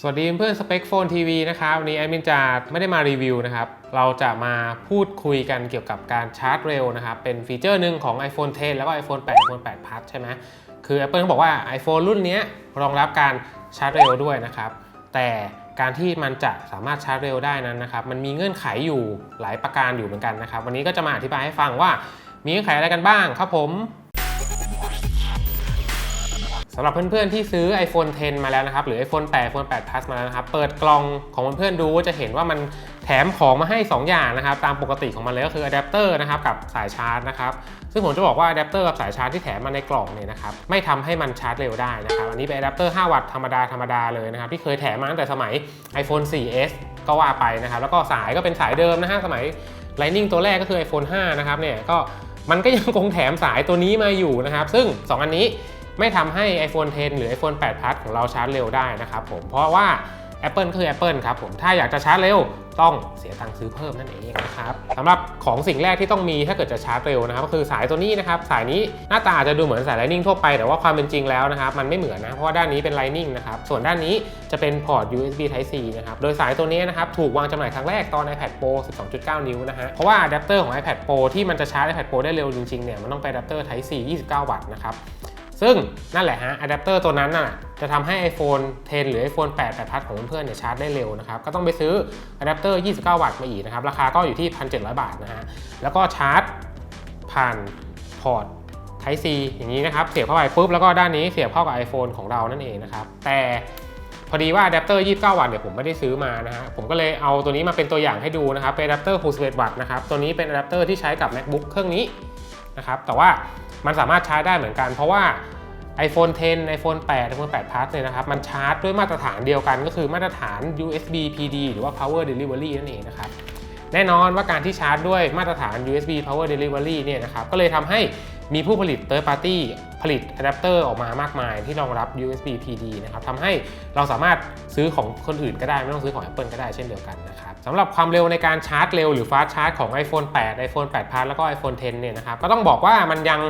สวัสดีเพื่อนสเปคโฟนทีวีนะครับวันนี้แอดมินจะไม่ได้มารีวิวนะครับเราจะมาพูดคุยกันเกี่ยวกับการชาร์จเร็วนะครับเป็นฟีเจอร์หนึ่งของ iPhone 10 แล้วก็ iPhone 8 iPhone 8 Plus ใช่ไหมคือ Apple เขาบอกว่า iPhone รุ่นนี้รองรับการชาร์จเร็วด้วยนะครับแต่การที่มันจะสามารถชาร์จเร็วได้นั้นนะครับมันมีเงื่อนไขอยู่หลายประการอยู่เหมือนกันนะครับวันนี้ก็จะมาอธิบายให้ฟังว่ามีเงื่อนไขอะไรกันบ้างครับผมำหรับเพื่อนๆที่ซื้อ iPhone 10 มาแล้วนะครับ หรือ iPhone 8 iPhone 8 Plus มาแล้วนะครับ เปิดกล่องของเพื่อนๆดูจะเห็นว่ามันแถมของมาให้ 2 อย่างนะครับ ตามปกติของมันเลยก็คืออะแดปเตอร์นะครับกับสายชาร์จนะครับ ซึ่งผมจะบอกว่าอะแดปเตอร์กับสายชาร์จที่แถมมาในกล่องเนี่ยนะครับ ไม่ทำให้มันชาร์จเร็วได้นะครับ อันนี้เป็นอะแดปเตอร์ 5 วัตต์ธรรมดาธรรมดาเลยนะครับ ที่เคยแถมมาตั้งแต่สมัย iPhone 4S ก็ว่าไปนะครับ แล้วก็สายก็เป็นสายเดิมนะฮะสมัย Lightning ตัวแรกก็คือ iPhone 5 นะครับเนี่ยก็มันก็ยังคงแถมสายตัวนี้มาอยู่นะครับ ซึ่ง 2 อันนี้ ไม่ทำให้ iPhone 10 หรือ iPhone 8 Plus ของเราชาร์จเร็วได้นะครับผมเพราะว่า Apple คือ Apple ครับผมถ้าอยากจะชาร์จเร็วต้องเสียตังค์ซื้อเพิ่มนั่นเองนะครับสำหรับของสิ่งแรกที่ต้องมีถ้าเกิดจะชาร์จเร็วนะครับ ก็คือสายตัวนี้นะครับ สายนี้หน้าตาอาจจะดูเหมือนสาย Lightning ทั่วไปแต่ว่าความเป็นจริงแล้วนะครับ มันไม่เหมือนนะ เพราะว่าด้านนี้เป็น Lightning นะครับ ส่วนด้านนี้จะเป็นพอร์ต USB Type C นะครับ โดยสายตัวนี้นะครับ ถูกวางจำหน่ายครั้งแรกตอน iPad Pro 12.9 นิ้วนะฮะเพราะว่าอะแดปเตอร์ของ iPad Pro ที่มันจะชาร์จ iPad Pro ได้เร็วจริงๆเนี่ยมันต้องไปอะแดปเตอร์ Type C 29 วัตต์นะครับ ซึ่งนั่นแหละฮะอะแดปเตอร์ตัวนั้นน่ะจะทำให้ iPhone 10 หรือ iPhone 8 8 Plus ของเพื่อนๆเนี่ยชาร์จได้เร็วนะครับ ก็ต้องไปซื้ออะแดปเตอร์ 29 วัตต์มาอีกนะครับ ราคาก็อยู่ที่ 1,700 บาทนะฮะ แล้วก็ชาร์จผ่านพอร์ต Type C อย่างนี้นะครับ เสียบเข้าไปปุ๊บ แล้วก็ด้านนี้เสียบเข้ากับ iPhone ของเรานั่นเองนะครับ แต่พอดีว่าอะแดปเตอร์ 29 วัตต์เนี่ยผมไม่ได้ซื้อมานะฮะ ผมก็เลยเอาตัวนี้มาเป็นตัวอย่างให้ดูนะครับ เป็นอะแดปเตอร์ 61 วัตต์นะครับ ตัวนี้เป็นอะแดปเตอร์ที่ใช้กับ MacBook เครื่องนี้นะครับ แต่ว่า มันสามารถชาร์จได้เหมือนกัน เพราะว่า iPhone 10 iPhone 8 iPhone 8 Plus เนี่ยนะครับมันชาร์จด้วยมาตรฐานเดียวกันก็คือมาตรฐาน USB PD หรือว่า Power Delivery นั่นเองนะครับแน่นอนว่าการที่ชาร์จด้วยมาตรฐาน USB Power Delivery เนี่ยนะครับก็เลยทำให้มีผู้ผลิต Third Party ผลิตอะแดปเตอร์ออกมามากมายที่รองรับ USB PD นะครับทำให้เราสามารถซื้อของคนอื่นก็ได้ ไม่ต้องซื้อของ Apple ก็ได้เช่นเดียวกันนะครับสำหรับความเร็วในการชาร์จเร็วหรือฟาสชาร์จของ iPhone 8 iPhone 8 Plus แล้วก็ iPhone 10เนี่ยนะครับก็ต้องบอกว่ามันยัง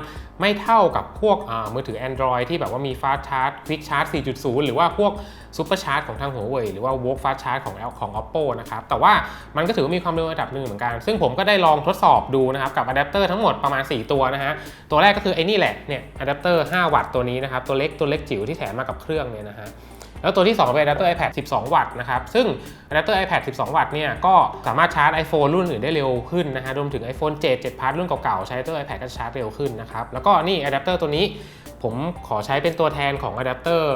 ไม่เท่ากับพวกมือถือ Android ที่แบบว่ามี Fast Charge Quick Charge 4.0 หรือว่าพวก Super Charge ของทาง Huawei หรือว่า Work Fast Charge ของ L- ของ Oppo นะครับ แต่ว่ามันก็ถือว่ามีความเร็วระดับหนึ่งเหมือนกัน ซึ่งผมก็ได้ลองทดสอบดูนะครับ กับอะแดปเตอร์ทั้งหมดประมาณ 4 ตัวนะฮะ ตัวแรกก็คือไอ้นี่แหละ เนี่ยอะแดปเตอร์ 5 วัตต์ตัวนี้นะครับ ตัวเล็กตัวเล็กจิ๋วที่แถมมากับเครื่องเนี่ยนะฮะ แล้วตัวที่ 2 เป็นอะแดปเตอร์ iPad 12 วัตต์นะครับ ซึ่งอะแดปเตอร์ iPad 12 วัตต์เนี่ยก็สามารถชาร์จ iPhone รุ่นอื่นได้เร็วขึ้นนะฮะรวมถึง iPhone 7 7 Plus รุ่นเก่าๆ ใช้อะแดปเตอร์ iPad ก็จะชาร์จเร็วขึ้นนะครับ แล้วก็นี่อะแดปเตอร์ตัวนี้ผมขอใช้เป็นตัวแทนของอะแดปเตอร์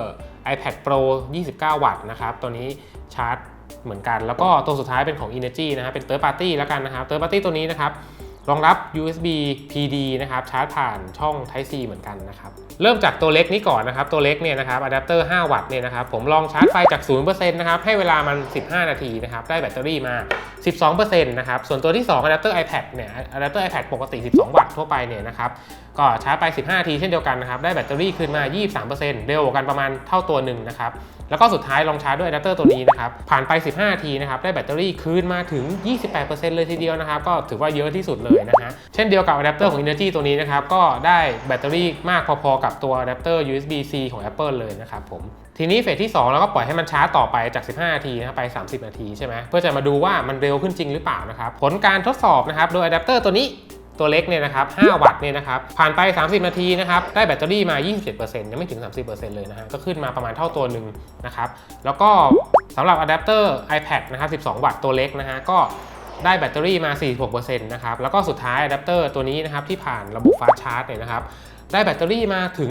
iPad Pro 29 วัตต์นะครับตัวนี้ชาร์จเหมือนกัน แล้วก็ตัวสุดท้ายเป็นของ Energy นะฮะเป็น Third Party แล้วกันนะครับ Third Party ตัวนี้นะครับ รองรับ USB PD นะครับชาร์จผ่านช่อง Type C เหมือนกันนะครับเริ่มจากตัวเล็กนี้ก่อนนะครับ ตัวเล็กเนี่ยนะครับอะแดปเตอร์ 5 วัตต์เนี่ยนะครับผมลองชาร์จไฟจาก 0%นะครับให้เวลามัน 15 นาทีนะครับได้แบตเตอรี่มา 12%นะครับส่วนตัวที่2อะแดปเตอร์ iPad เนี่ยอะแดปเตอร์ iPad ปกติ 12 วัตต์ทั่วไปเนี่ยนะครับก็ชาร์จไป 15 นาทีเช่นเดียวกันนะครับได้แบตเตอรี่คืนมา 23%เร็วกันประมาณเท่าตัวหนึ่งนะครับแล้วก็สุดท้ายลองชาร์จด้วยอะแดปเตอร์ตัวนี้นะครับผ่านไป 15 นาทีนะครับได้แบตเตอรี่คืนมาถึง 28%เลยทีเดียวนะครับก็ถือว่าเยอะที่สุดเลยนะฮะ เช่นเดียวกับอะแดปเตอร์ของ Energy ตัวนี้นะครับ ก็ได้แบตเตอรี่มากพอๆกับตัวอะแดปเตอร์ USB-C ของ Apple เลยนะครับผม ทีนี้เฟสที่ 2 เราก็ปล่อยให้มันชาร์จต่อไปจาก 15 นาทีนะไป 30 นาทีใช่ไหมเพื่อจะมาดูว่ามันเร็วขึ้นจริงหรือเปล่านะครับ ผลการทดสอบนะครับโดยอะแดปเตอร์ตัวนี้ตัวเล็กเนี่ยนะครับ 5 วัตต์เนี่ยนะครับ ผ่านไป 30 นาทีนะครับ ได้แบตเตอรี่มา 27%ยังไม่ถึง 30%เลยนะฮะ ก็ขึ้นมาประมาณเท่าตัวหนึ่งนะครับ แล้วก็สำหรับอะแดปเตอร์ iPad นะครับ 12 วัตต์ตัวเล็กนะฮะ ก็ ได้แบตเตอรี่มา 46%นะครับ แล้วก็สุดท้ายอะแดปเตอร์ตัวนี้นะครับที่ผ่านระบบ Fast Charge เนี่ยนะครับ ได้แบตเตอรี่มาถึง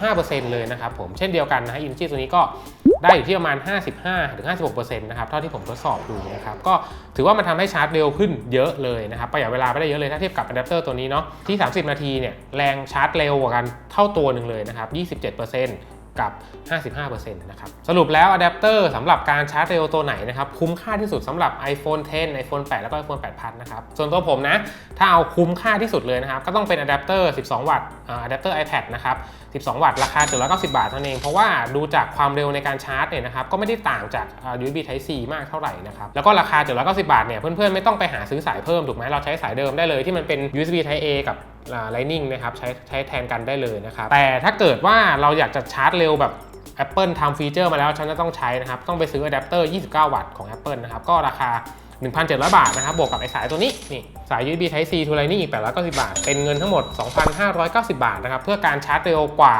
55%เลยนะครับผม เช่นเดียวกันนะฮะ Energy ตัวนี้ก็ได้อยู่ที่ประมาณ 55-56%นะครับ เท่าที่ผมทดสอบดูนะครับ ก็ถือว่ามันทำให้ชาร์จเร็วขึ้นเยอะเลยนะครับ ประหยัดเวลาไปได้เยอะเลยถ้าเทียบกับอะแดปเตอร์ตัวนี้เนาะ ที่ 30 นาทีเนี่ยแรงชาร์จเร็วกว่ากันเท่าตัวหนึ่งเลยนะครับ 27% กับ 55%นะครับ สรุปแล้วอะแดปเตอร์สำหรับการชาร์จเร็วตัวไหนนะครับ คุ้มค่าที่สุดสำหรับ iPhone 10 iPhone 8 แล้วก็ iPhone 8 Plus นะครับ ส่วนตัวผมนะ ถ้าเอาคุ้มค่าที่สุดเลยนะครับ ก็ต้องเป็นอะแดปเตอร์ 12 วัตต์อะแดปเตอร์ iPad นะครับ 12 วัตต์ ราคา790 บาทเท่านั้นเอง เพราะว่าดูจากความเร็วในการชาร์จเนี่ยนะครับ ก็ไม่ได้ต่างจาก USB Type C มากเท่าไหร่นะครับ แล้วก็ราคา790บาทเนี่ย เพื่อนๆ ไม่ต้องไปหาซื้อสายเพิ่มถูกไหมเราใช้สายเดิมได้เลยที่มันเป็น USB Type A กับ Lightning นะครับใช้ใช้แทนกันได้เลยนะครับ แต่ถ้าเกิดว่าเราอยากจะชาร์จเร็วแบบ Apple ทำฟีเจอร์มาแล้วฉันจะต้องใช้นะครับ ต้องไปซื้ออะแดปเตอร์ 29 วัตต์ของ Apple นะครับ ก็ราคา 1,700 บาทนะครับ บวกกับไอสายตัวนี้นี่สาย USB Type C to Lightning อีก890 บาท เป็นเงินทั้งหมด 2,590 บาทนะครับ เพื่อการชาร์จเร็วกว่า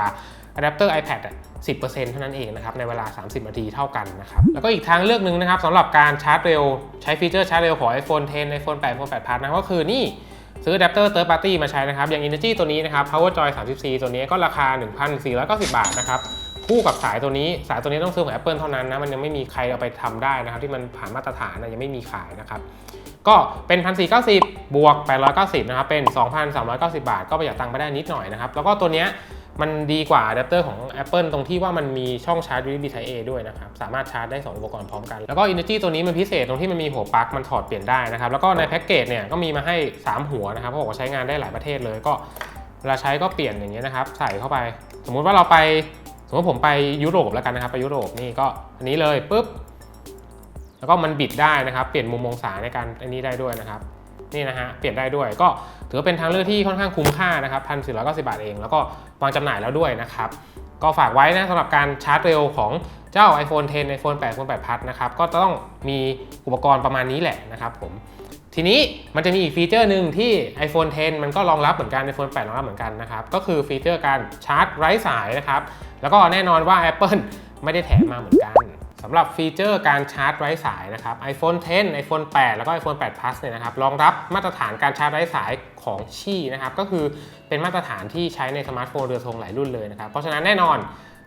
อะแดปเตอร์ iPad 10%เท่านั้นเองนะครับ ในเวลา 30 นาทีเท่ากันนะครับ แล้วก็อีกทางเลือกหนึ่งนะครับสำหรับการชาร์จเร็ว ใช้ฟีเจอร์ชาร์จเร็วของ iPhone 10 iPhone 8 iPhone 8 Plus นะก็คือนี่ ซื้ออะแดปเตอร์ third party มาใช้นะครับ อย่าง Energy ตัวนี้นะครับ Power Joy 34 ตัวนี้ก็ราคา 1,490 บาทนะครับคู่กับสายตัวนี้ สายตัวนี้ต้องซื้อของ Apple เท่านั้นนะ มันยังไม่มีใครเอาไปทำได้นะครับ ที่มันผ่านมาตรฐานนะยังไม่มีขายนะครับ ก็เป็น 1,490 บวก 890 นะครับ เป็น 2,390 บาท ก็ประหยัดตังค์ไปได้นิดหน่อยนะครับ แล้วก็ตัวเนี้ย มันดีกว่าอะแดปเตอร์ของ Apple ตรงที่ว่ามันมีช่องชาร์จ USB Type A ด้วยนะครับ สามารถชาร์จได้ 2 อุปกรณ์พร้อมกัน แล้วก็ Energy ตัวนี้มันพิเศษตรงที่มันมีหัวปลั๊กมันถอดเปลี่ยนได้นะครับ แล้วก็ในแพ็กเกจเนี่ยก็มีมาให้ 3 หัวนะครับเขาบอกว่าใช้งานได้หลายประเทศเลยก็เวลาใช้ก็เปลี่ยนอย่างเงี้ยนะครับ ใส่เข้าไป สมมุติว่าเราไปสมมติผมไปยุโรปแล้วกันนะครับไปยุโรปนี่ก็อันนี้เลยปุ๊บแล้วก็มันบิดได้นะครับ เปลี่ยนมุมองศาในการอันนี้ได้ด้วยนะครับ นี่นะฮะเปลี่ยนได้ด้วยก็ถือว่าเป็นทางเลือกที่ค่อนข้างคุ้มค่านะครับพันสี่ร้อยเก้าสิบาทเอง แล้วก็วางจำหน่ายแล้วด้วยนะครับก็ฝากไว้นะสำหรับการชาร์จเร็วของเจ้า iPhone 10 iPhone 8 iPhone 8 Plus นะครับก็ต้องมีอุปกรณ์ประมาณนี้แหละนะครับผมทีนี้มันจะมีอีกฟีเจอร์หนึ่งที่ iPhone 10 มันก็รองรับเหมือนกัน iPhone 8 รองรับเหมือนกันนะครับก็คือฟีเจอร์การชาร์จไร้สายนะครับแล้วก็แน่นอนว่า Apple ไม่ได้แถมมาเหมือนกัน สำหรับฟีเจอร์การชาร์จไร้สายนะครับ iPhone 10 iPhone 8 แล้วก็ iPhone 8 Plus เนี่ยนะครับรองรับมาตรฐานการชาร์จไร้สายของชี่นะครับก็คือเป็นมาตรฐานที่ใช้ในสมาร์ทโฟนเรือธงหลายรุ่นเลยนะครับเพราะฉะนั้นแน่นอน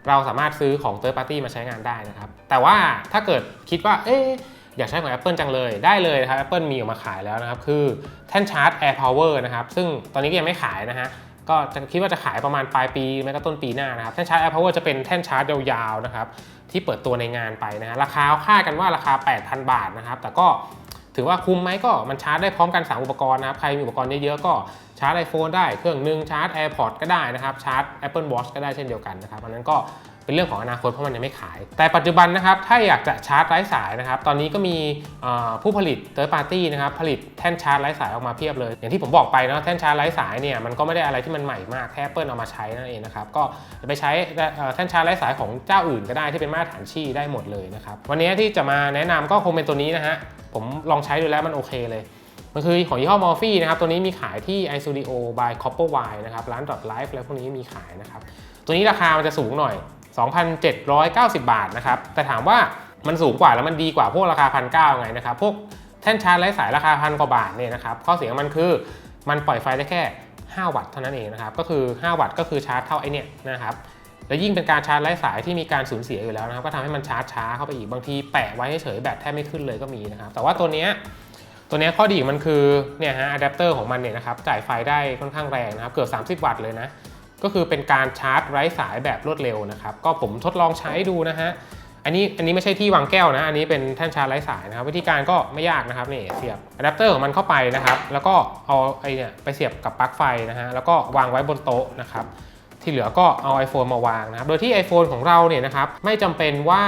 เราสามารถซื้อของ Third Party มาใช้งานได้นะครับ แต่ว่าถ้าเกิดคิดว่าเอ๊อยากใช้ของ Apple จังเลยได้เลยนะครับ Apple มีออกมาขายแล้วนะครับ คือแท่นชาร์จ Air Power นะครับ ซึ่งตอนนี้ก็ยังไม่ขายนะฮะก็จะคิดว่าจะขายประมาณปลายปีไม่ก็ต้นปีหน้านะครับ แท่นชาร์จ Air Power จะเป็นแท่นชาร์จยาวๆนะครับ ที่เปิดตัวในงานไปนะฮะราคาคาดกันว่าราคา 8,000 บาทนะครับ แต่ก็ถือว่าคุ้มไหมก็มันชาร์จได้พร้อมกัน 3 อุปกรณ์นะครับ ใครมีอุปกรณ์เยอะๆก็ชาร์จ iPhone ได้เครื่องหนึงชาร์จ AirPods ก็ได้นะครับ ชาร์จ Apple Watch ก็ได้เช่นเดียวกันนะครับอันนั้นก็ เป็นเรื่องของอนาคตเพราะมันยังไม่ขาย แต่ปัจจุบันนะครับถ้าอยากจะชาร์จไร้สายนะครับตอนนี้ก็มีผู้ผลิต third party นะครับผลิตแท่นชาร์จไร้สายออกมาเพียบเลย อย่างที่ผมบอกไปนะแท่นชาร์จไร้สายเนี่ยมันก็ไม่ได้อะไรที่มันใหม่มากแค่ Apple เอามาใช้นั่นเองนะครับก็ไปใช้แท่นชาร์จไร้สายของเจ้าอื่นก็ได้ที่เป็นมาตรฐานชี่ได้หมดเลยนะครับวันนี้ที่จะมาแนะนำก็คงเป็นตัวนี้นะฮะผมลองใช้ดูแล้วมันโอเคเลยมันคือของยี่ห้อมอร์ฟี่นะครับ ตัวนี้มีขายที่ iStudio by Copperwire นะครับ ร้าน .life แล้วพวกนี้มีขายนะครับ ตัวนี้ราคามันจะสูงหน่อย 2,790 บาทนะครับ แต่ถามว่ามันสูงกว่าแล้วมันดีกว่าพวกราคา1,900ไงนะครับ พวกแท่นชาร์จไร้สายราคาพันกว่าบาทเนี่ยนะครับ ข้อเสียของมันคือมันปล่อยไฟได้แค่ 5 วัตต์เท่านั้นเองนะครับ ก็คือ 5 วัตต์ก็คือชาร์จเท่าไอเนี่ยนะครับ และยิ่งเป็นการชาร์จไร้สายที่มีการสูญเสียอยู่แล้วนะครับ ก็ทำให้มันชาร์จช้าเข้าไปอีก บางทีแปะไว้เฉยแบตแทบไม่ขึ้นเลยก็มีนะครับ แต่ว่าตัวเนี้ยตัวเนี้ยข้อดีของมันคือเนี่ยฮะอะแดปเตอร์ของมันเนี่ยนะครับจ่ายไฟได้ค่อนข้างแรงนะครับเกือบ 30 วัตต์เลยนะ ก็คือเป็นการชาร์จไร้สายแบบรวดเร็วนะครับ ก็ผมทดลองใช้ดูนะฮะ อันนี้อันนี้ไม่ใช่ที่วางแก้วนะ อันนี้เป็นแท่นชาร์จไร้สายนะครับ วิธีการก็ไม่ยากนะครับนี่เสียบอะแดปเตอร์ของมันเข้าไปนะครับ แล้วก็เอาไอเนี่ยไปเสียบกับปลั๊กไฟนะฮะ แล้วก็วางไว้บนโต๊ะนะครับที่เหลือก็เอา iPhone มาวางนะครับ โดยที่ iPhone ของเราเนี่ยนะครับไม่จำเป็นว่า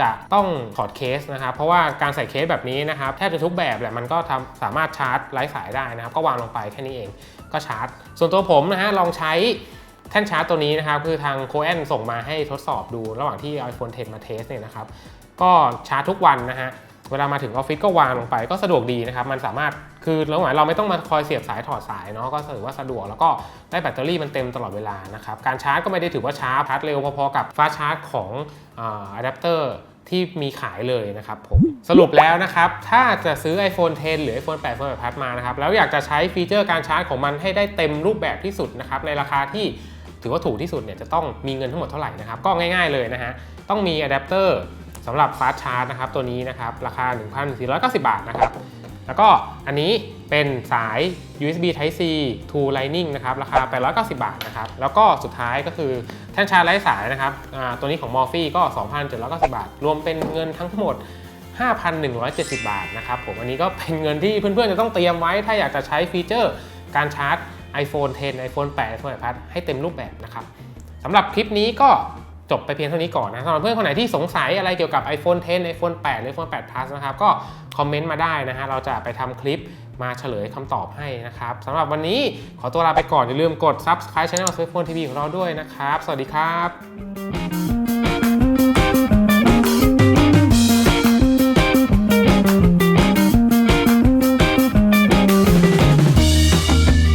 จะต้องถอดเคสนะครับ เพราะว่าการใส่เคสแบบนี้นะครับแทบจะทุกแบบแหละมันก็ทำสามารถชาร์จไร้สายได้นะครับ ก็วางลงไปแค่นี้เองก็ชาร์จ ส่วนตัวผมนะฮะลองใช้ แท่นชาร์จตัวนี้นะครับคือทางโคเอนส่งมาให้ทดสอบดูระหว่างที่เอา iPhone 10 มาเทสเนี่ยนะครับก็ชาร์จทุกวันนะฮะเวลามาถึงออฟฟิศก็วางลงไปก็สะดวกดีนะครับ มันสามารถคือระหว่างเราไม่ต้องมาคอยเสียบสายถอดสายเนาะก็ถือว่าสะดวกแล้วก็ได้แบตเตอรี่มันเต็มตลอดเวลานะครับ การชาร์จก็ไม่ได้ถือว่าช้าชาร์จเร็วพอๆกับฟ้าชาร์จของอะแดปเตอร์ที่มีขายเลยนะครับผมสรุปแล้วนะครับ ถ้าจะซื้อ iPhone 10 หรือ iPhone 8 iPhone 8 Plus มานะครับ แล้วอยากจะใช้ฟีเจอร์การชาร์จของมันให้ได้เต็มรูปแบบที่สุดนะครับ ในราคาที่ ถือว่าถูกที่สุดเนี่ยจะต้องมีเงินทั้งหมดเท่าไหร่นะครับ ก็ง่ายๆเลยนะฮะ ต้องมีอะแดปเตอร์สำหรับฟาสชาร์จนะครับ ตัวนี้นะครับ ราคา 1,490 บาทนะครับ แล้วก็อันนี้เป็นสาย USB Type C to Lightning นะครับ ราคา 890 บาทนะครับ แล้วก็สุดท้ายก็คือแท่นชาร์จไร้สายนะครับ ตัวนี้ของ m o r p h y ก็ 2,790 บาท รวมเป็นเงินทั้งหมด5,170 บาทนะครับผม อันนี้ก็เป็นเงินที่เพื่อนๆ จะต้องเตรียมไว้ ถ้าอยากจะใช้ฟีเจอร์การชาร์จ iPhone 10 iPhone 8 iPhone 8 Plus ให้เต็มรูปแบบนะครับสำหรับคลิปนี้ก็จบไปเพียงเท่านี้ก่อนนะสำหรับเพื่อนคนไหนที่สงสัยอะไรเกี่ยวกับ iPhone 10 iPhone 8หรือ iPhone 8 Plus นะครับ ก็คอมเมนต์มาได้นะฮะ เราจะไปทำคลิปมาเฉลยคำตอบให้นะครับสำหรับวันนี้ขอตัวลาไปก่อน อย่าลืมกด Subscribe Channel Smartphone TV ของเราด้วยนะครับ สวัสดีครับ